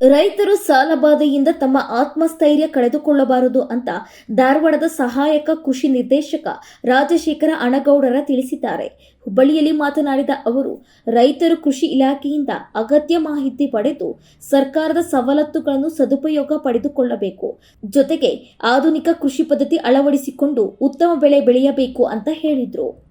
ರೈತರು ಸಾಲಬಾಧೆಯಿಂದ ತಮ್ಮ ಆತ್ಮಸ್ಥೈರ್ಯ ಕಳೆದುಕೊಳ್ಳಬಾರದು ಅಂತ ಧಾರವಾಡದ ಸಹಾಯಕ ಕೃಷಿ ನಿರ್ದೇಶಕ ರಾಜಶೇಖರ ಅಣಗೌಡರ ತಿಳಿಸಿದ್ದಾರೆ. ಹುಬ್ಬಳ್ಳಿಯಲ್ಲಿ ಮಾತನಾಡಿದ ಅವರು, ರೈತರು ಕೃಷಿ ಇಲಾಖೆಯಿಂದ ಅಗತ್ಯ ಮಾಹಿತಿ ಪಡೆದು ಸರ್ಕಾರದ ಸವಲತ್ತುಗಳನ್ನು ಸದುಪಯೋಗ ಪಡೆದುಕೊಳ್ಳಬೇಕು. ಜೊತೆಗೆ ಆಧುನಿಕ ಕೃಷಿ ಪದ್ಧತಿ ಅಳವಡಿಸಿಕೊಂಡು ಉತ್ತಮ ಬೆಳೆ ಬೆಳೆಯಬೇಕು ಅಂತ ಹೇಳಿದರು.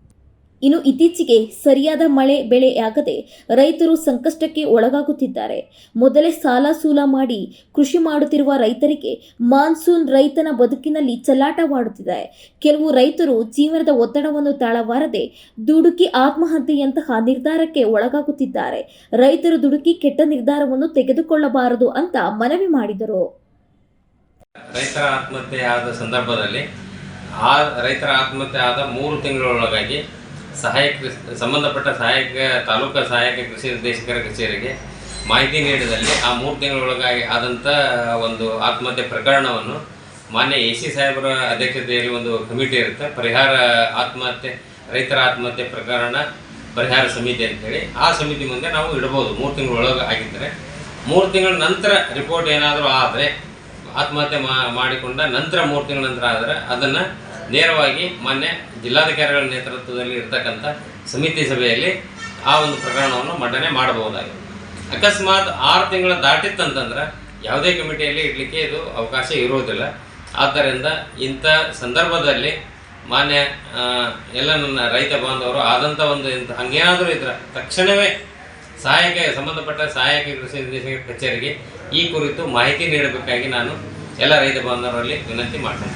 ಇನ್ನು ಇತ್ತೀಚೆಗೆ ಸರಿಯಾದ ಮಳೆ ಬೆಳೆಯಾಗದೆ ರೈತರು ಸಂಕಷ್ಟಕ್ಕೆ ಒಳಗಾಗುತ್ತಿದ್ದಾರೆ. ಮೊದಲೇ ಸಾಲ ಸೂಲ ಮಾಡಿ ಕೃಷಿ ಮಾಡುತ್ತಿರುವ ರೈತರಿಗೆ ಮಾನ್ಸೂನ್ ರೈತನ ಬದುಕಿನಲ್ಲಿ ಚಲಾಟವಾಡುತ್ತಿದೆ ಕೆಲವು ರೈತರು ಜೀವನದ ಒತ್ತಡವನ್ನು ತಾಳಬಾರದೆ ದುಡುಕಿ ಆತ್ಮಹತ್ಯೆಯಂತಹ ನಿರ್ಧಾರಕ್ಕೆ ಒಳಗಾಗುತ್ತಿದ್ದಾರೆ. ರೈತರು ದುಡುಕಿ ಕೆಟ್ಟ ನಿರ್ಧಾರವನ್ನು ತೆಗೆದುಕೊಳ್ಳಬಾರದು ಅಂತ ಮನವಿ ಮಾಡಿದರು. ರೈತರ ಆತ್ಮಹತ್ಯೆ ಆದ ಸಂದರ್ಭದಲ್ಲಿ ಆ ರೈತರ ಆತ್ಮಹತ್ಯೆ ಆದ ಮೂರು ತಿಂಗಳೊಳಗಾಗಿ ಸಹಾಯಕ ಸಂಬಂಧಪಟ್ಟ ಸಹಾಯಕ, ತಾಲೂಕಾ ಸಹಾಯಕ ಕೃಷಿ ನಿರ್ದೇಶಕರ ಕಚೇರಿಗೆ ಮಾಹಿತಿ ನೀಡಿದಲ್ಲಿ ಆ ಮೂರು ತಿಂಗಳೊಳಗಾಗಿ ಆದಂಥ ಒಂದು ಆತ್ಮಹತ್ಯೆ ಪ್ರಕರಣವನ್ನು ಮಾನ್ಯ ಎ ಸಿ ಸಾಹೇಬರ ಅಧ್ಯಕ್ಷತೆಯಲ್ಲಿ ಒಂದು ಕಮಿಟಿ ಇರುತ್ತೆ. ಪರಿಹಾರ ಆತ್ಮಹತ್ಯೆ, ರೈತರ ಆತ್ಮಹತ್ಯೆ ಪ್ರಕರಣ ಪರಿಹಾರ ಸಮಿತಿ ಅಂತೇಳಿ ಆ ಸಮಿತಿ ಮುಂದೆ ನಾವು ಇಡ್ಬೋದು ಮೂರು ತಿಂಗಳೊಳಗೆ ಆಗಿದ್ದರೆ ಮೂರು ತಿಂಗಳ ನಂತರ ರಿಪೋರ್ಟ್ ಏನಾದರೂ ಆದರೆ, ಆತ್ಮಹತ್ಯೆ ಮಾಡಿಕೊಂಡ ನಂತರ ಮೂರು ತಿಂಗಳ ನಂತರ ಆದರೆ ಅದನ್ನು ನೇರವಾಗಿ ಮಾನ್ಯ ಜಿಲ್ಲಾಧಿಕಾರಿಗಳ ನೇತೃತ್ವದಲ್ಲಿ ಇರತಕ್ಕಂಥ ಸಮಿತಿ ಸಭೆಯಲ್ಲಿ ಆ ಒಂದು ಪ್ರಕರಣವನ್ನು ಮಂಡನೆ ಮಾಡಬಹುದಾಗಿದೆ. ಅಕಸ್ಮಾತ್ ಆರು ತಿಂಗಳ ದಾಟಿತ್ತಂತಂದ್ರೆ ಯಾವುದೇ ಕಮಿಟಿಯಲ್ಲಿ ಇಡಲಿಕ್ಕೆ ಇದು ಅವಕಾಶ ಇರುವುದಿಲ್ಲ. ಆದ್ದರಿಂದ ಇಂಥ ಸಂದರ್ಭದಲ್ಲಿ ಮಾನ್ಯ ಎಲ್ಲ ನನ್ನ ರೈತ ಬಾಂಧವರು ಆದಂಥ ಒಂದು ಇಂಥ ಹಂಗೇನಾದರೂ ಇದ್ರೆ ತಕ್ಷಣವೇ ಸಹಾಯಕ, ಸಂಬಂಧಪಟ್ಟ ಸಹಾಯಕ ಕೃಷಿ ನಿರ್ದೇಶಕ ಕಚೇರಿಗೆ ಈ ಕುರಿತು ಮಾಹಿತಿ ನೀಡಬೇಕಾಗಿ ನಾನು ಎಲ್ಲ ರೈತ ಬಾಂಧವರಲ್ಲಿ ವಿನಂತಿ ಮಾಡ್ತೇನೆ.